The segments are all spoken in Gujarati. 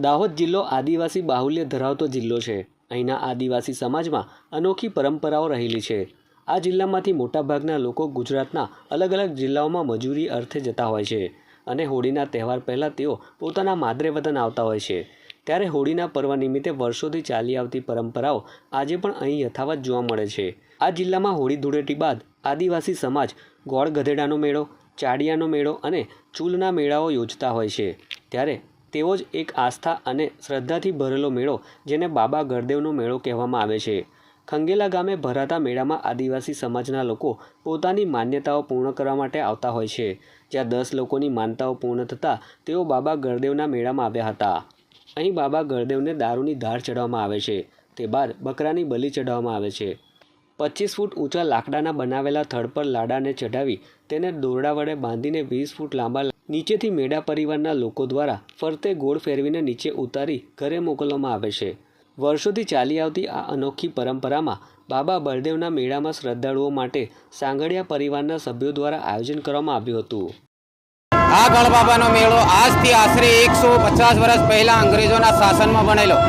દાહોદ જિલ્લો આદિવાસી બાહુલ્ય ધરાવતો જિલ્લો છે. અહીંના આદિવાસી સમાજમાં અનોખી પરંપરાઓ રહેલી છે. આ જિલ્લામાંથી મોટાભાગના લોકો ગુજરાતના અલગ અલગ જિલ્લાઓમાં મજૂરી અર્થે જતા હોય છે અને હોળીના તહેવાર પહેલાં તેઓ પોતાના માદરે વતન આવતા હોય છે. ત્યારે હોળીના પર્વ નિમિત્તે વર્ષોથી ચાલી આવતી પરંપરાઓ આજે પણ અહીં યથાવત જોવા મળે છે. આ જિલ્લામાં હોળી ધૂળેટી બાદ આદિવાસી સમાજ ગોળ ગધેડાનો મેળો, ચાડિયાનો મેળો અને ચૂલના મેળાઓ યોજતા હોય છે. ત્યારે તેવો જ એક આસ્થા અને શ્રદ્ધાથી ભરેલો મેળો જેને બાબા ગરદેવનો મેળો કહેવામાં આવે છે. ખંગેલા ગામે ભરાતા મેળામાં આદિવાસી સમાજના લોકો પોતાની માન્યતાઓ પૂર્ણ કરવા માટે આવતા હોય છે. જ્યાં દસ લોકોની માનતાઓ પૂર્ણ થતાં તેઓ બાબા ગરદેવના મેળામાં આવ્યા હતા. અહીં બાબા ગરદેવને દારૂની ધાર ચડાવવામાં આવે છે. તે બાદ બકરાની બલિ ચડાવવામાં આવે છે. પચીસ ફૂટ ઊંચા લાકડાના બનાવેલા થડ પર લાડાને ચઢાવી તેને દોરડા વડે બાંધીને વીસ ફૂટ લાંબા નીચેથી મેળા પરિવારના લોકો દ્વારા ફરતે ગોળ ફેરવીને નીચે ઉતારી ઘરે મોકલવામાં આવે છે. વર્ષોથી ચાલી આવતી આ અનોખી પરંપરામાં બાબા બળદેવના મેળામાં શ્રદ્ધાળુઓ માટે સાંગડિયા પરિવારના સભ્યો દ્વારા આયોજન કરવામાં આવ્યું હતું. આ ગણબાબાનો મેળો આજથી આશરે એકસો પચાસ વર્ષ પહેલાં અંગ્રેજોના શાસનમાં બનેલો.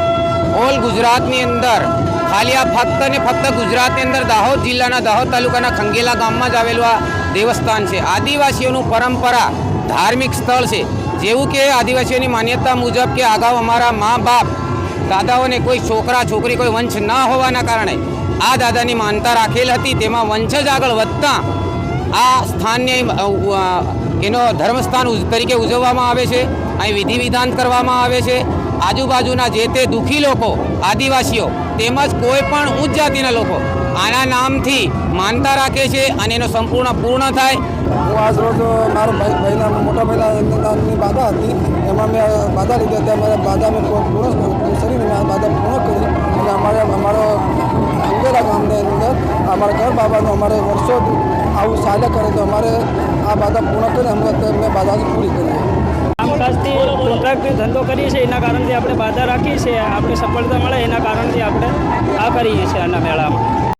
ઓલ ગુજરાતની અંદર, ખાલી આ ફક્ત ને ફક્ત ગુજરાતની અંદર દાહોદ જિલ્લાના દાહોદ તાલુકાના ખંગેલા ગામમાં જ આવેલું આ દેવસ્થાન છે. આદિવાસીઓનું પરંપરા ધાર્મિક સ્થળ છે. જેવું કે આદિવાસીઓની માન્યતા મુજબ કે અગાઉ અમારા મા બાપ, દાદાઓને કોઈ છોકરા, છોકરી કોઈ વંશ ન હોવાના કારણે આ દાદાની માનતા રાખેલ હતી. તેમાં વંશ જ આગળ વધતા આ સ્થાનને એનો ધર્મસ્થાન તરીકે ઉજવવામાં આવે છે. અહીં વિધિ વિધાન કરવામાં આવે છે. આજુબાજુના જે તે દુઃખી લોકો, આદિવાસીઓ, તેમજ કોઈ પણ ઉચ્ચ જાતિના લોકો, આના નામથી માનતા રાખે છે અને એનો સંપૂર્ણ પૂર્ણ થાય. હું આજ રોજ મારા ભાઈ, ભાઈના મોટા ભાઈના બાધા હતી. એમાં મેં બાધા લીધી હતી. અમારે બાધા મેં પૂર્ણ શરીરને મેં બાધા પૂર્ણ કરી. અને અમારે, અમારો અંગેરા ગામની અંદર અમારા ઘર બાબાનું અમારે વર્ષો આવું ચાલ્યા કરે તો અમારે આ બાધા પૂર્ણ કરી અમે મેં બાધા પૂરી કરી કામકાજથી કોન્ટ્રાક્ટથી ધંધો કરીએ છીએ. એના કારણથી આપણે બાધા રાખીએ છીએ. આપણે સફળતા મળે એના કારણથી આપણે આ કરીએ છીએ આના મેળામાં.